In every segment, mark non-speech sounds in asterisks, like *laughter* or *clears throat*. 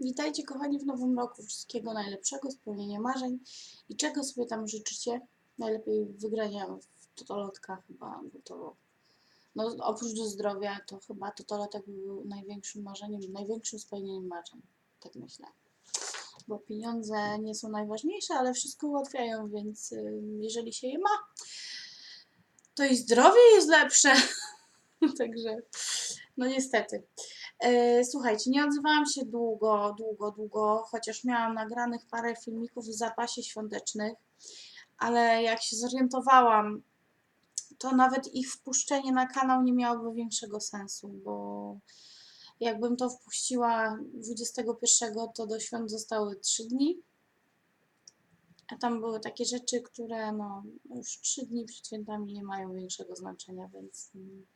Witajcie kochani w nowym roku. Wszystkiego najlepszego, spełnienia marzeń i czego sobie tam życzycie. Najlepiej wygrania w totolotka chyba, bo to no oprócz do zdrowia to chyba totolotek był największym marzeniem, największym spełnieniem marzeń. Tak myślę. Bo pieniądze nie są najważniejsze, ale wszystko ułatwiają, więc y, jeżeli się je ma, to i zdrowie jest lepsze. *laughs* Także, no niestety. E, Słuchajcie, nie odzywałam się długo, długo, długo, chociaż miałam nagranych parę filmików w zapasie świątecznych, ale jak się zorientowałam, to nawet ich wpuszczenie na kanał nie miałoby większego sensu, bo jakbym to wpuściła 21, to do świąt zostały 3 dni. A tam były takie rzeczy, które no, już 3 dni przed świętami nie mają większego znaczenia, więc. mm.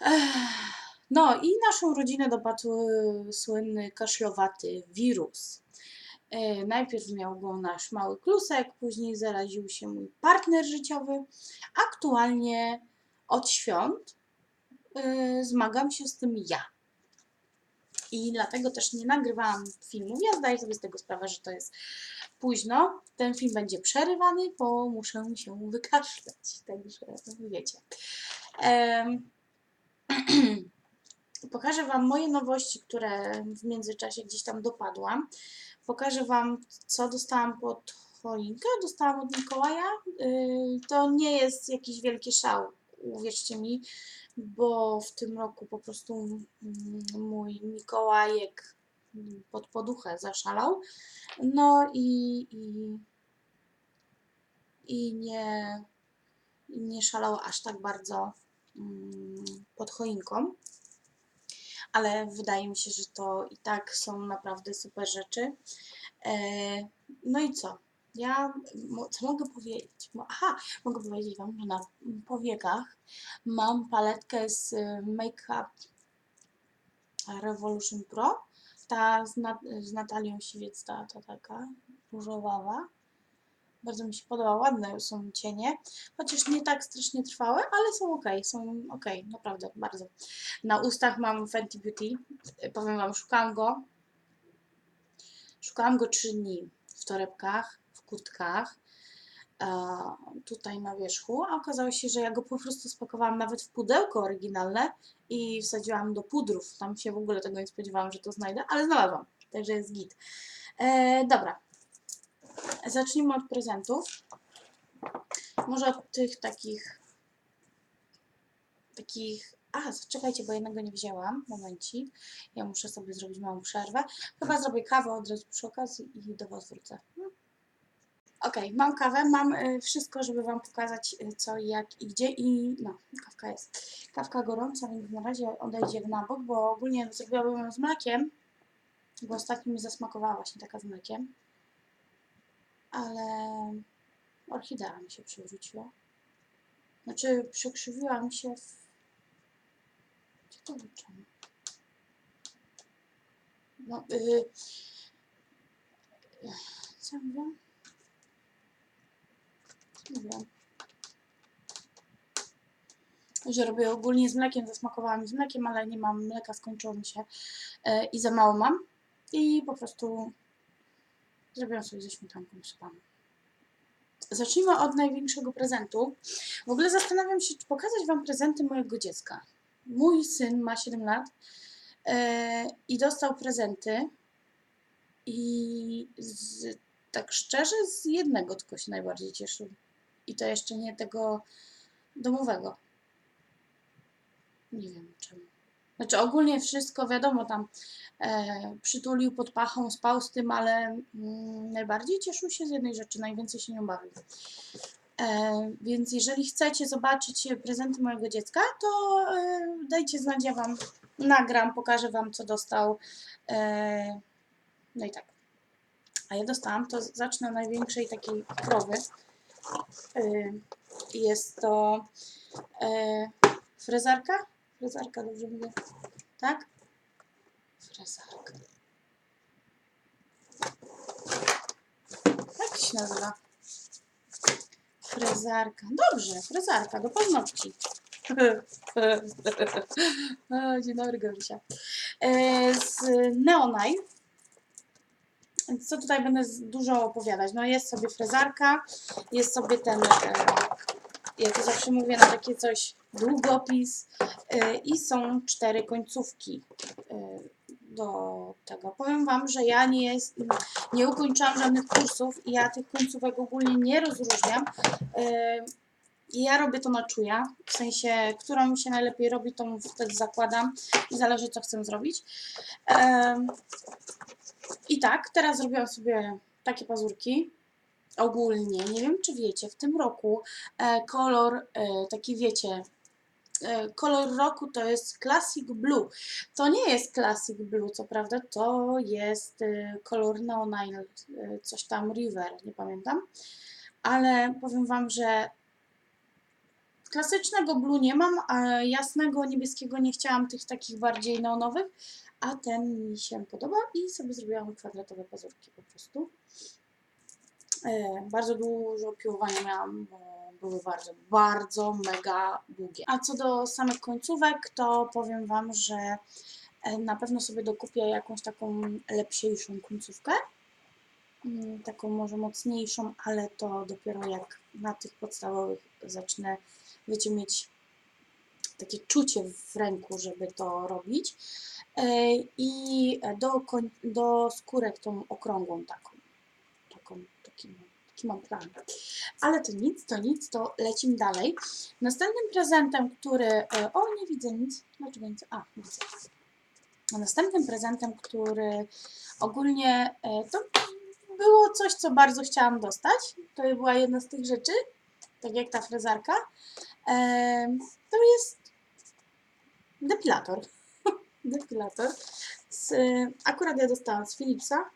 Ech. No i naszą rodzinę dopadł y, słynny kaszlowaty wirus. E, Najpierw miał go nasz mały klusek, później zaraził się mój partner życiowy. Aktualnie od świąt y, zmagam się z tym ja. I dlatego też nie nagrywałam filmów. Ja zdaję sobie z tego sprawę, że to jest późno. Ten film będzie przerywany, bo muszę się wykaszlać. Także wiecie. Em, *clears throat* Pokażę Wam moje nowości, które w międzyczasie gdzieś tam dopadłam. Pokażę Wam, co dostałam pod choinkę. Dostałam od Mikołaja. Yy, To nie jest jakiś wielki szał, uwierzcie mi, bo w tym roku po prostu mój Mikołajek pod poduchę zaszalał. No i, i, i nie, nie szalał aż tak bardzo mm, pod choinką ale wydaje mi się, że to i tak są naprawdę super rzeczy. E, No i co? Ja co mogę powiedzieć? Aha, mogę powiedzieć Wam, że na powiekach mam paletkę z y, Make Up Revolution Pro. Ta z, Nat- z Natalią Siwiec, ta, ta taka różowawa. Bardzo mi się podoba, ładne są cienie, chociaż nie tak strasznie trwałe, ale są ok, są ok, naprawdę, bardzo. Na ustach mam Fenty Beauty. Powiem Wam, szukałam go. Szukałam go trzy dni w torebkach, w kurtkach, e, tutaj na wierzchu, a okazało się, że ja go po prostu spakowałam nawet w pudełko oryginalne i wsadziłam do pudrów. Tam się w ogóle tego nie spodziewałam, że to znajdę, ale znalazłam, także jest git. E, dobra, zacznijmy od prezentów. Może od tych takich takich. A, zaczekajcie, bo jednego nie wzięłam. Momencik. Ja muszę sobie zrobić małą przerwę. Chyba zrobię kawę od razu przy okazji i do Was wrócę. Hmm. Okej, mam kawę, mam y, wszystko, żeby Wam pokazać y, co jak i gdzie i no, kawka jest. Kawka gorąca, więc na razie odejdzie na bok, bo ogólnie zrobiłabym ją z mlekiem, bo ostatnio mi zasmakowała właśnie taka z mlekiem. Ale orchidea mi się przewróciła. Znaczy, przekrzywiła mi się w... Gdzie to liczymy? No, yy... Co mówię? Nie wiem. Że robię ogólnie z mlekiem, zasmakowała mi z mlekiem, ale nie mam mleka, skończyło mi się yy, i za mało mam. I po prostu zrobiłam sobie ze śmietanką z panem. Zacznijmy od największego prezentu. W ogóle zastanawiam się, czy pokazać Wam prezenty mojego dziecka. Mój syn ma 7 lat e, i dostał prezenty. I z, tak szczerze, z jednego tylko się najbardziej cieszył. I to jeszcze nie tego domowego. Nie wiem czemu. Znaczy ogólnie wszystko wiadomo tam e, przytulił pod pachą, spał z tym, ale mm, najbardziej cieszył się z jednej rzeczy, najwięcej się nią bawił. E, więc jeżeli chcecie zobaczyć prezenty mojego dziecka, to e, dajcie znać, ja Wam nagram, pokażę Wam, co dostał. E, no i tak. A ja dostałam, to zacznę od największej takiej krowy. E, jest to e, frezarka. Frezarka, dobrze mówię? Tak? Frezarka. Jak się nazywa? Frezarka. Dobrze, frezarka do paznokci. *laughs* Dzień dobry, Gabrysia. e, z. Więc co tutaj będę dużo opowiadać? No jest sobie frezarka, jest sobie ten, ja to zawsze mówię na takie coś, długopis e, i są cztery końcówki e, do tego. Powiem Wam, że ja nie, jest, nie ukończyłam żadnych kursów i ja tych końcówek ogólnie nie rozróżniam. E, i ja robię to na czuja, w sensie, którą mi się najlepiej robi, tą wtedy zakładam i zależy co chcę zrobić. I tak, teraz zrobiłam sobie takie pazurki. Ogólnie, nie wiem czy wiecie, w tym roku e, kolor, e, taki wiecie, e, kolor roku to jest Classic Blue. To nie jest Classic Blue, co prawda, to jest kolor Neonile, e, coś tam River, nie pamiętam. Ale powiem Wam, że klasycznego blue nie mam, a jasnego niebieskiego nie chciałam, tych takich bardziej neonowych, a ten mi się podoba i sobie zrobiłam kwadratowe pazurki po prostu. E, bardzo dużo piłowania miałam, bo były bardzo, bardzo mega długie. A co do samych końcówek, to powiem Wam, że e, na pewno sobie dokupię jakąś taką lepszejszą końcówkę. Mm, Taką może mocniejszą, ale to dopiero jak na tych podstawowych zacznę wiecie, mieć takie czucie w ręku, żeby to robić. E, I do, do skórek tą okrągłą taką taki, mam plan. Ale to nic, to nic, to lecimy dalej. Następnym prezentem, który... e, O, nie widzę nic. Dlaczego nic? A, widzę. Następnym prezentem, który ogólnie e, to było coś, co bardzo chciałam dostać. To była jedna z tych rzeczy, tak jak ta frezarka. Em, to jest depilator. *laughs* depilator. Z, akurat ja dostałam z Philipsa.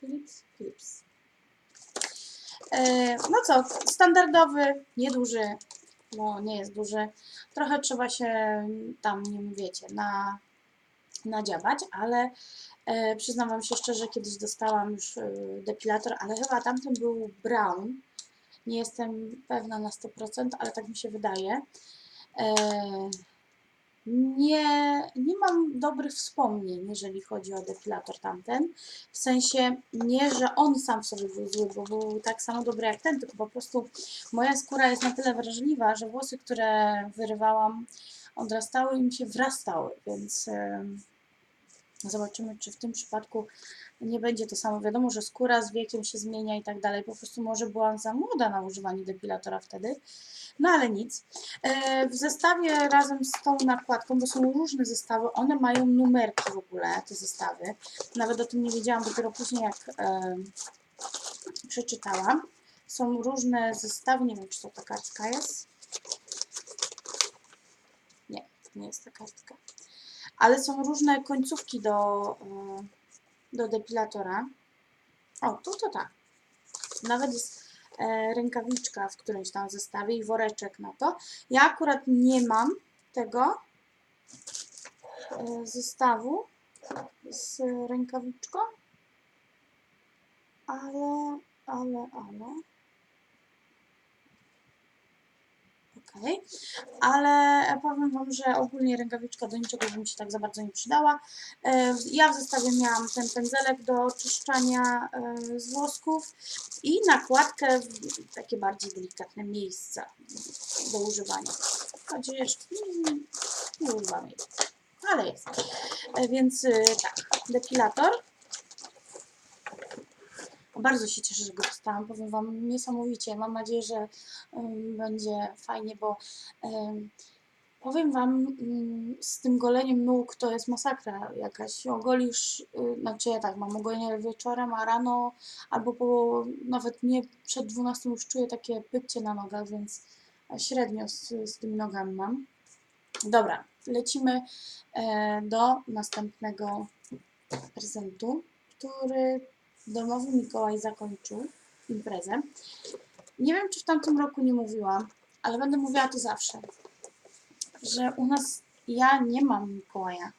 Philips? Philips. E, no co, standardowy, nieduży, bo nie jest duży. Trochę trzeba się tam nim, wiecie, na, nadziabać, ale e, przyznam Wam się szczerze, kiedyś dostałam już e, depilator, ale chyba tamten był brown. Nie jestem pewna na 100%, ale tak mi się wydaje. E, nie, nie mam dobrych wspomnień, jeżeli chodzi o depilator tamten. W sensie nie, że on sam w sobie był zły, bo był tak samo dobry jak ten, tylko po prostu moja skóra jest na tyle wrażliwa, że włosy, które wyrywałam, odrastały i mi się wrastały, więc em, zobaczymy, czy w tym przypadku nie będzie to samo. Wiadomo, że skóra z wiekiem się zmienia i tak dalej. Po prostu może byłam za młoda na używanie depilatora wtedy. No ale nic. E, W zestawie razem z tą nakładką, bo są różne zestawy, one mają numerki w ogóle, te zestawy. Nawet o tym nie wiedziałam dopiero później, jak e, przeczytałam. Są różne zestawy, nie wiem, czy to ta kartka jest. Nie, nie jest ta kartka. Ale są różne końcówki do, e, do depilatora. O, tu to tak. Nawet jest rękawiczka w którymś tam zestawie i woreczek na to. Ja akurat nie mam tego e, zestawu z rękawiczką, ale, ale, ale. Ale powiem Wam, że ogólnie rękawiczka do niczego by mi się tak za bardzo nie przydała. E, Ja w zestawie miałam ten pędzelek do oczyszczania e, z włosków i nakładkę w takie bardziej delikatne miejsca do używania. Chociaż nie, nie używam jej, ale jest. E, Więc y, tak, depilator. Bardzo się cieszę, że go dostałam. Powiem Wam niesamowicie. Mam nadzieję, że będzie fajnie, bo powiem Wam, ym, z tym goleniem nóg to jest masakra jakaś. Ogolisz, y, znaczy ja tak, mam ogolenie wieczorem, a rano albo po, nawet nie przed 12 już czuję takie pycie na nogach, więc średnio z, z tymi nogami mam. Dobra, lecimy e, do następnego prezentu, który domowy Mikołaj zakończył imprezę. Nie wiem, czy w tamtym roku nie mówiłam, ale będę mówiła to zawsze, że u nas ja nie mam Mikołaja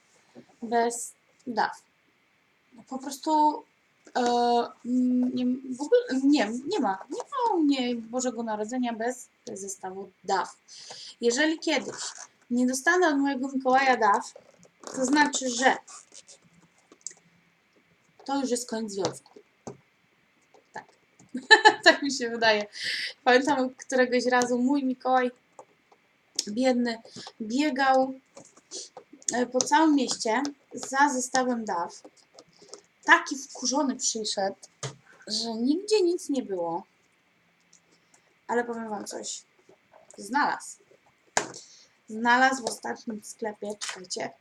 bez daw. No po prostu e, nie, w ogóle nie, nie ma. Nie ma u mnie Bożego Narodzenia bez zestawu daw. Jeżeli kiedyś nie dostanę od mojego Mikołaja daw, To znaczy, że to już jest koniec związku. *laughs* Tak. mi się wydaje. Pamiętam któregoś razu mój Mikołaj biedny biegał e, po całym mieście za zestawem DAW. Taki wkurzony przyszedł, że nigdzie nic nie było. Ale powiem wam coś. Znalazł. Znalazł w ostatnim sklepie. Czekajcie.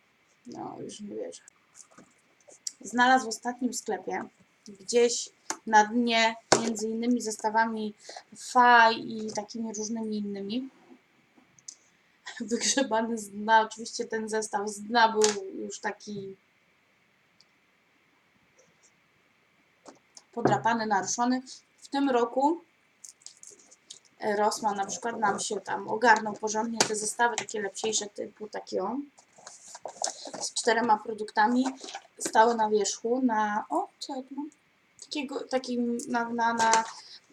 No, już nie wierzę. Znalazł w ostatnim sklepie. Gdzieś na dnie, między innymi zestawami fa i takimi różnymi innymi. *laughs* Wygrzebany z dna. Oczywiście ten zestaw z dna był już taki podrapany, naruszony. W tym roku Rossmann na przykład nam się tam ogarnął porządnie te zestawy takie lepsiejsze typu taki on z czterema produktami stały na wierzchu na o co ja tu mam takiego takim na, na, na,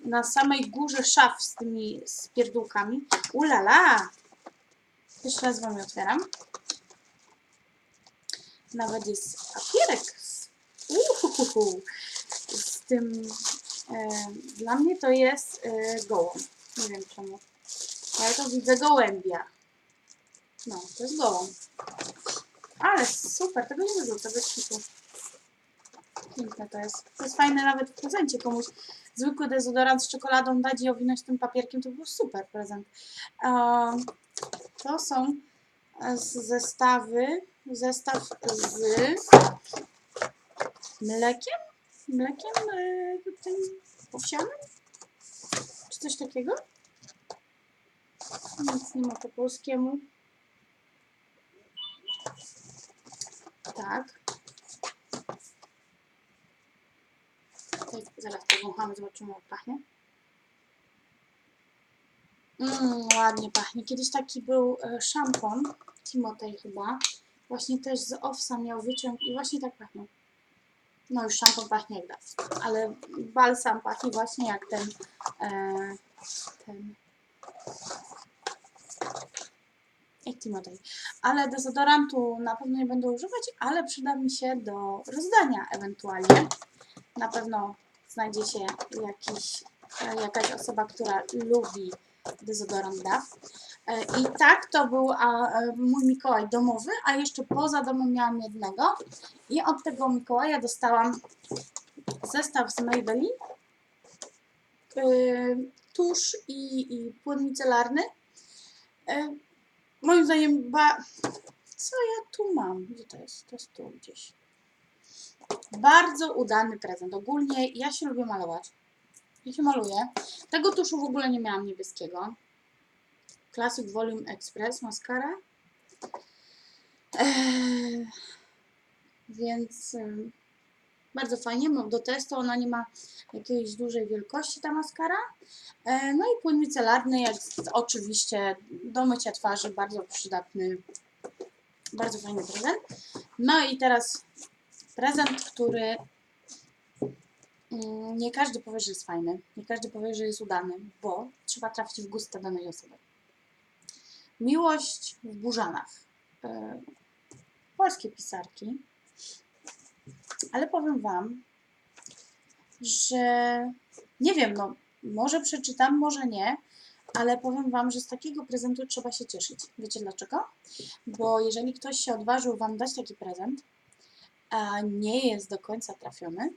na samej górze szaf z tymi spierdółkami ulala! Jeszcze raz wam je otwieram nawet jest papierek z, z tym e, dla mnie to jest e, nie wiem czemu. Ja to widzę gołębia. No, to jest gołąb. Ale super, tego nie wyrzucę bez kitu. Piękne to jest. To jest fajne nawet w prezencie komuś. Zwykły dezodorant z czekoladą dać i owinąć tym papierkiem, to był super prezent. To są e, zestawy, zestaw z mlekiem, mlekiem yy, tym owsianym, czy coś takiego. Nic nie ma po polskiemu. Tak. Tutaj zaraz powąchamy, zobaczymy jak pachnie. Mmm, ładnie pachnie. Kiedyś taki był e, szampon, Timotej chyba. Właśnie też z Owsa miał wyciąg i właśnie tak pachnie. No już szampon pachnie jak. Ale balsam pachnie właśnie jak ten, e, ten jak Timotej. Ale dezodorantu na pewno nie będę używać, ale przyda mi się do rozdania ewentualnie. Na pewno znajdzie się jakiś, e, jakaś osoba, która lubi dezodorant DAF. E, I tak to był a, e, mój Mikołaj domowy, a jeszcze poza domem miałam jednego. I od tego Mikołaja dostałam zestaw z Maybelline, tusz i, i płyn micelarny. Yy, moim zdaniem, ba... co ja tu mam? Gdzie to jest? To jest tu gdzieś. Bardzo udany prezent. Ogólnie ja się lubię malować. Ja się maluję. Tego tuszu w ogóle nie miałam niebieskiego. Classic Volume Express Mascara. Eee, więc bardzo fajnie. Do testu. Ona nie ma jakiejś dużej wielkości ta maskara. E, No i płyn micelarny, z- oczywiście do mycia twarzy, bardzo przydatny, bardzo fajny prezent. No i teraz prezent, który mm, nie każdy powie, że jest fajny, nie każdy powie, że jest udany, bo trzeba trafić w gust danej osoby. Miłość w Burzanach. E, Polskie pisarki. Ale powiem Wam, że nie wiem, no może przeczytam, może nie, ale powiem Wam, że z takiego prezentu trzeba się cieszyć. Wiecie dlaczego? Bo jeżeli ktoś się odważył Wam dać taki prezent, nie jest do końca trafiony,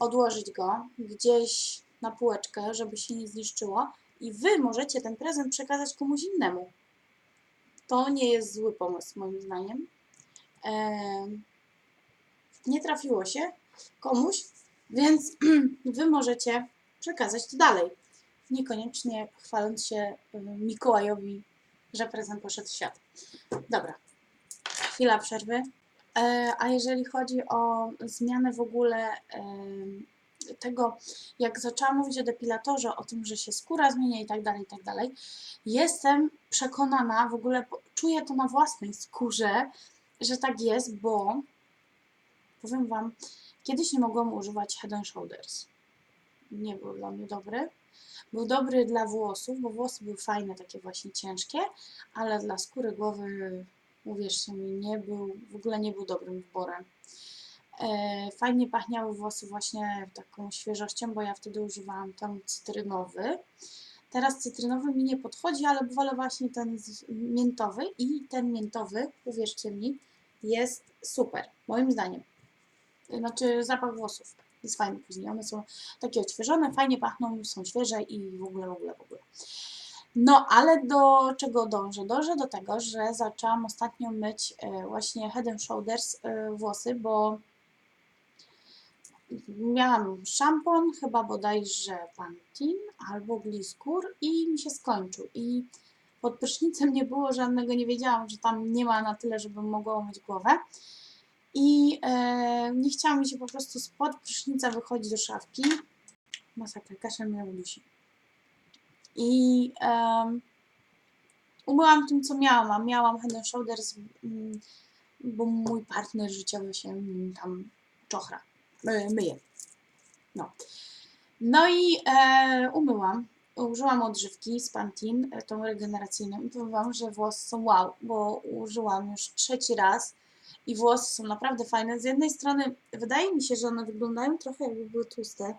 odłożyć go gdzieś na półeczkę, żeby się nie zniszczyło i Wy możecie ten prezent przekazać komuś innemu. To nie jest zły pomysł, moim zdaniem. Em, nie trafiło się komuś, więc *clears throat* Wy możecie przekazać to dalej. Niekoniecznie chwaląc się Mikołajowi, że prezent poszedł w świat. Dobra, chwila przerwy. E, A jeżeli chodzi o zmianę w ogóle tego, jak zaczęłam mówić o depilatorze, o tym, że się skóra zmienia i tak dalej, i tak dalej, jestem przekonana, w ogóle czuję to na własnej skórze, że tak jest, bo powiem Wam, kiedyś nie mogłam używać Head and Shoulders. Nie był dla mnie dobry. Był dobry dla włosów, bo włosy były fajne, takie właśnie ciężkie, ale dla skóry głowy Uwierzcie mi, nie był, w ogóle nie był dobrym wyborem. E, fajnie pachniały włosy właśnie taką świeżością, bo ja wtedy używałam tam cytrynowy. Teraz cytrynowy mi nie podchodzi, ale wolę właśnie ten miętowy i ten miętowy, uwierzcie mi, jest super, moim zdaniem. Znaczy zapach włosów jest fajny później. One są takie odświeżone, fajnie pachną, są świeże i w ogóle, w ogóle, w ogóle. No, ale do czego dążę? Dążę do tego, że zaczęłam ostatnio myć e, właśnie Head and Shoulders e, włosy, bo miałam szampon, chyba bodajże Pantene albo Gliskur i mi się skończył. I pod prysznicem nie było żadnego, nie wiedziałam, że tam nie ma na tyle, żebym mogła umyć głowę. I e, nie chciałam mi się po prostu spod prysznica wychodzić do szafki. Masakra, kaszel mnie udusi. I em, umyłam tym, co miałam, miałam Head and Shoulders, mm, bo mój partner życiowy się tam czochra, e, myje. No. No i e, umyłam. Użyłam odżywki z Pantene, e, tą regeneracyjną i powiem Wam, że włosy są wow, bo użyłam już trzeci raz i włosy są naprawdę fajne. Z jednej strony wydaje mi się, że one wyglądają trochę jakby były tłuste,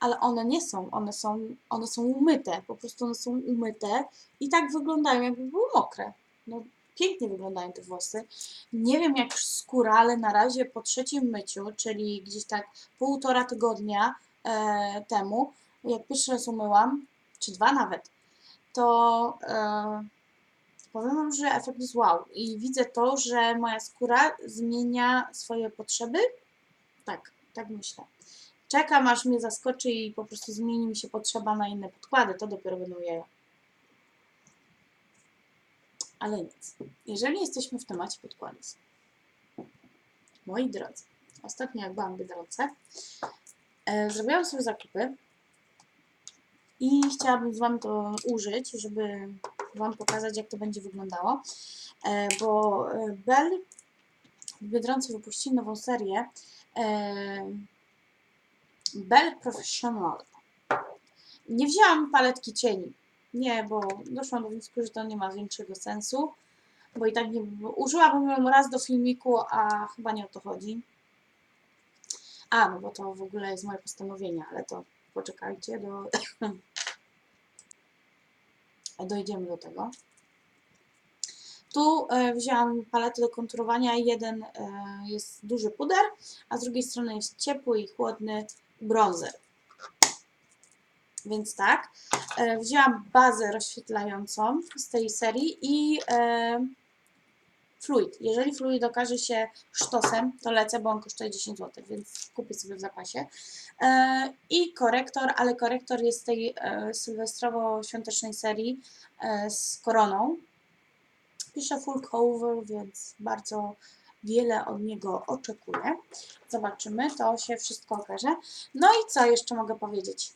ale one nie są, one są, one są umyte, po prostu one są umyte i tak wyglądają, jakby były mokre. No, pięknie wyglądają te włosy. Nie wiem jak skóra, ale na razie po trzecim myciu, czyli gdzieś tak półtora tygodnia e, temu, jak pierwszy raz umyłam, czy dwa nawet, to e, powiem Wam, że efekt jest wow. I widzę to, że moja skóra zmienia swoje potrzeby. Tak, tak myślę. Czekam, aż mnie zaskoczy i po prostu zmieni mi się potrzeba na inne podkłady. To dopiero będą jaja. Ale nic. Jeżeli jesteśmy w temacie podkładów, moi drodzy, ostatnio jak byłam w Biedronce, e, zrobiłam sobie zakupy i chciałabym z Wami to użyć, żeby Wam pokazać, jak to będzie wyglądało, e, bo e, Bell w Biedronce wypuścili nową serię e, Bell Professional. Nie wzięłam paletki cieni. Nie, bo doszłam do wniosku, że to nie ma większego sensu, bo i tak nie użyłabym ją raz do filmiku, a chyba nie o to chodzi. A, no bo to w ogóle jest moje postanowienie, ale to poczekajcie do... *laughs* Dojdziemy do tego. Tu e, wzięłam paletę do konturowania. Jeden e, jest duży puder, a z drugiej strony jest ciepły i chłodny bronzer. Więc tak, e, wzięłam bazę rozświetlającą z tej serii i e, fluid. Jeżeli fluid okaże się sztosem, to lecę, bo on kosztuje 10 zł, więc kupię sobie w zapasie. E, I korektor, ale korektor jest z tej sylwestrowo-świątecznej serii z koroną. Piszę full cover, więc bardzo wiele od niego oczekuję. Zobaczymy, to się wszystko okaże. No i co jeszcze mogę powiedzieć?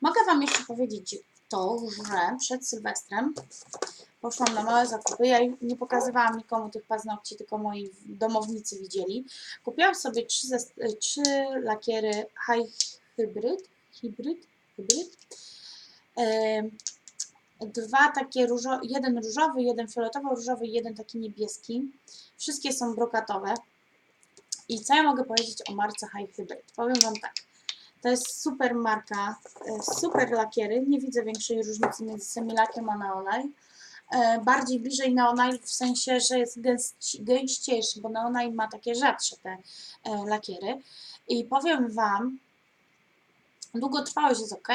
Mogę Wam jeszcze powiedzieć to, że przed Sylwestrem poszłam na małe zakupy. Ja nie pokazywałam nikomu tych paznokci, tylko moi domownicy widzieli. Kupiłam sobie trzy, trzy lakiery High Hybrid. Hybrid? Hybrid? Em, Dwa takie różowe, jeden różowy, jeden fioletowo-różowy jeden taki niebieski. Wszystkie są brokatowe. I co ja mogę powiedzieć o marce High Hybrid? Powiem Wam tak. To jest super marka, e, super lakiery. Nie widzę większej różnicy między Semilakiem a Neonile. Bardziej bliżej Neonile w sensie, że jest gęści- gęściejszy, bo Neonile ma takie rzadsze te e, lakiery. I powiem Wam, długotrwałość jest ok,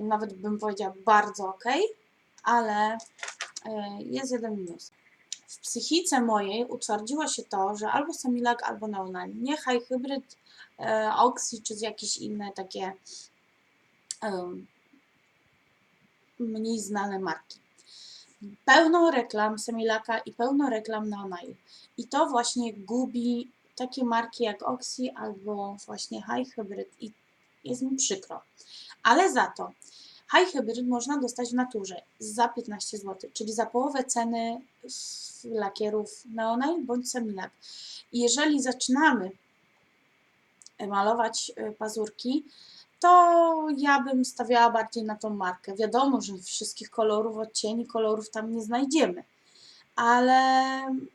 nawet bym powiedziała bardzo ok, ale e, jest jeden minus. W psychice mojej utwardziło się to, że albo Semilak, albo Neonile. Nie High Hybrid, e, Oxy czy jakieś inne takie em, mniej znane marki. Pełno reklam Semilaka i pełno reklam Neonile. I to właśnie gubi takie marki jak Oxy albo właśnie High Hybrid i jest mi przykro. Ale za to High Hybrid można dostać w naturze za 15 zł, czyli za połowę ceny lakierów Neonile bądź Semilak. I jeżeli zaczynamy malować e, pazurki, to ja bym stawiała bardziej na tą markę. Wiadomo, że wszystkich kolorów, odcieni kolorów tam nie znajdziemy, ale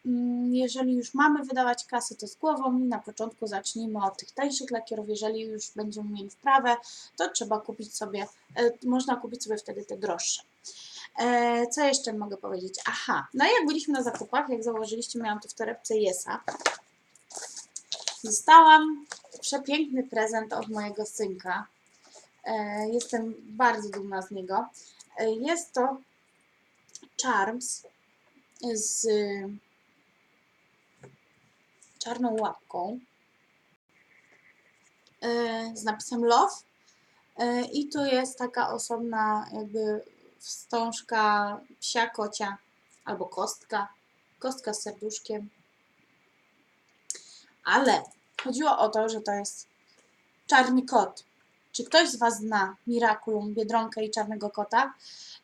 mm, jeżeli już mamy wydawać kasę, to z głową i na początku zacznijmy od tych tańszych lakierów. Jeżeli już będziemy mieli wprawę, to trzeba kupić sobie, e, można kupić sobie wtedy te droższe. E, co jeszcze mogę powiedzieć? Aha, no jak byliśmy na zakupach, jak zauważyliście, miałam to w torebce Jesa. Dostałam przepiękny prezent od mojego synka. E, Jestem bardzo dumna z niego. Jest to Charms z czarną łapką e, z napisem Love. E, I tu jest taka osobna jakby wstążka psia kocia albo kostka. Kostka z serduszkiem. Ale chodziło o to, że to jest czarny kot. Czy ktoś z Was zna Miraculum, Biedronkę i Czarnego Kota?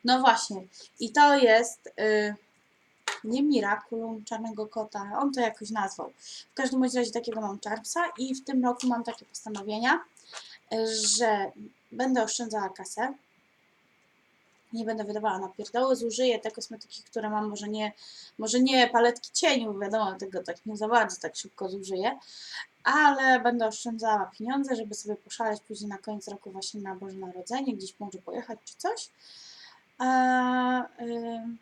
No właśnie. I to jest y, nie Miraculum Czarnego Kota, on to jakoś nazwał. W każdym razie takiego mam Charmsa i w tym roku mam takie postanowienia, że będę oszczędzała kasę. Nie będę wydawała na pierdoły, zużyję te kosmetyki, które mam, może nie, może nie paletki cieni, bo wiadomo, tego tak nie za bardzo tak szybko zużyję, ale będę oszczędzała pieniądze, żeby sobie poszaleć później na koniec roku właśnie na Boże Narodzenie, gdzieś może pojechać czy coś. A, ym,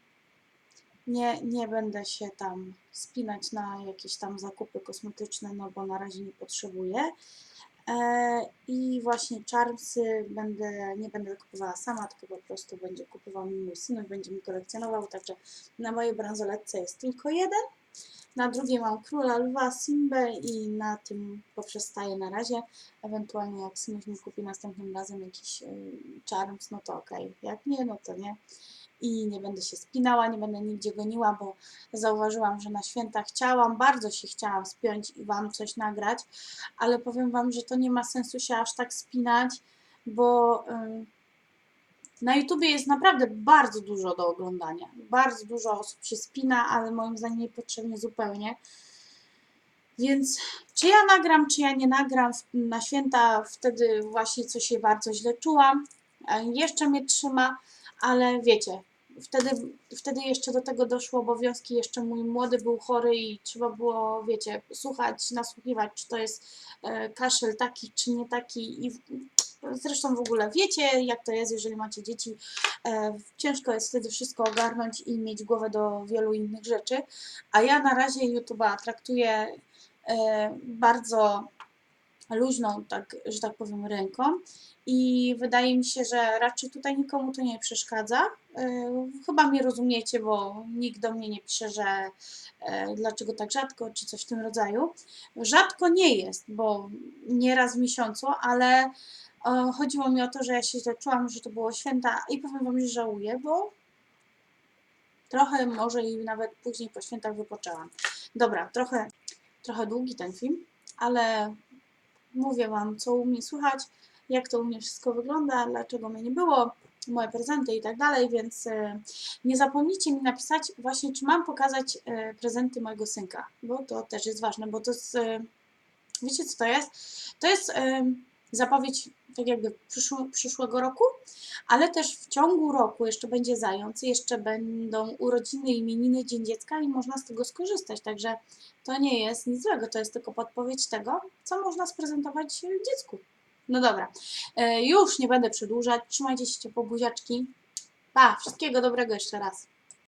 nie, nie będę się tam spinać na jakieś tam zakupy kosmetyczne, no bo na razie nie potrzebuję. E, I właśnie Charmsy będę, nie będę kupowała sama, tylko po prostu będzie kupował mi mój syn, będzie mi kolekcjonował, także na mojej bransoletce jest tylko jeden. Na drugiej mam Króla Lwa, Simbę i na tym poprzestaję na razie. Ewentualnie jak synuś mi kupi następnym razem jakiś y, Charms, no to okej. Jak nie, no to nie. I nie będę się spinała, nie będę nigdzie goniła, bo zauważyłam, że na święta chciałam, bardzo się chciałam spiąć i Wam coś nagrać, ale powiem Wam, że to nie ma sensu się aż tak spinać, bo na YouTubie jest naprawdę bardzo dużo do oglądania. Bardzo dużo osób się spina, ale moim zdaniem niepotrzebnie zupełnie. Więc czy ja nagram, czy ja nie nagram na święta, wtedy właśnie coś się bardzo źle czułam. Jeszcze mnie trzyma, ale wiecie, wtedy, wtedy jeszcze do tego doszły obowiązki, jeszcze mój młody był chory i trzeba było, wiecie, słuchać, nasłuchiwać, czy to jest e, kaszel taki, czy nie taki. I zresztą w ogóle wiecie, jak to jest, jeżeli macie dzieci, e, ciężko jest wtedy wszystko ogarnąć i mieć głowę do wielu innych rzeczy, a ja na razie YouTube'a traktuję e, bardzo luźną, tak, że tak powiem, ręką i wydaje mi się, że raczej tutaj nikomu to nie przeszkadza. E, Chyba mnie rozumiecie, bo nikt do mnie nie pisze, że e, dlaczego tak rzadko, czy coś w tym rodzaju. Rzadko nie jest, bo nie raz w miesiącu, ale e, chodziło mi o to, że ja się źle czułam, że to było święta i powiem Wam, że żałuję, bo trochę może i nawet później po świętach wypoczęłam. Dobra, trochę, trochę długi ten film, ale mówię Wam, co u mnie słychać, jak to u mnie wszystko wygląda, dlaczego mnie nie było, moje prezenty i tak dalej, więc e, nie zapomnijcie mi napisać właśnie, czy mam pokazać e, prezenty mojego synka, bo to też jest ważne, bo to jest, wiecie co to jest? To jest e, zapowiedź tak jakby przyszłego roku, ale też w ciągu roku jeszcze będzie zając, jeszcze będą urodziny, imieniny, Dzień Dziecka i można z tego skorzystać, także to nie jest nic złego, to jest tylko podpowiedź tego, co można sprezentować dziecku. No dobra, e, już nie będę przedłużać, trzymajcie się ciepło buziaczki, pa, wszystkiego dobrego jeszcze raz.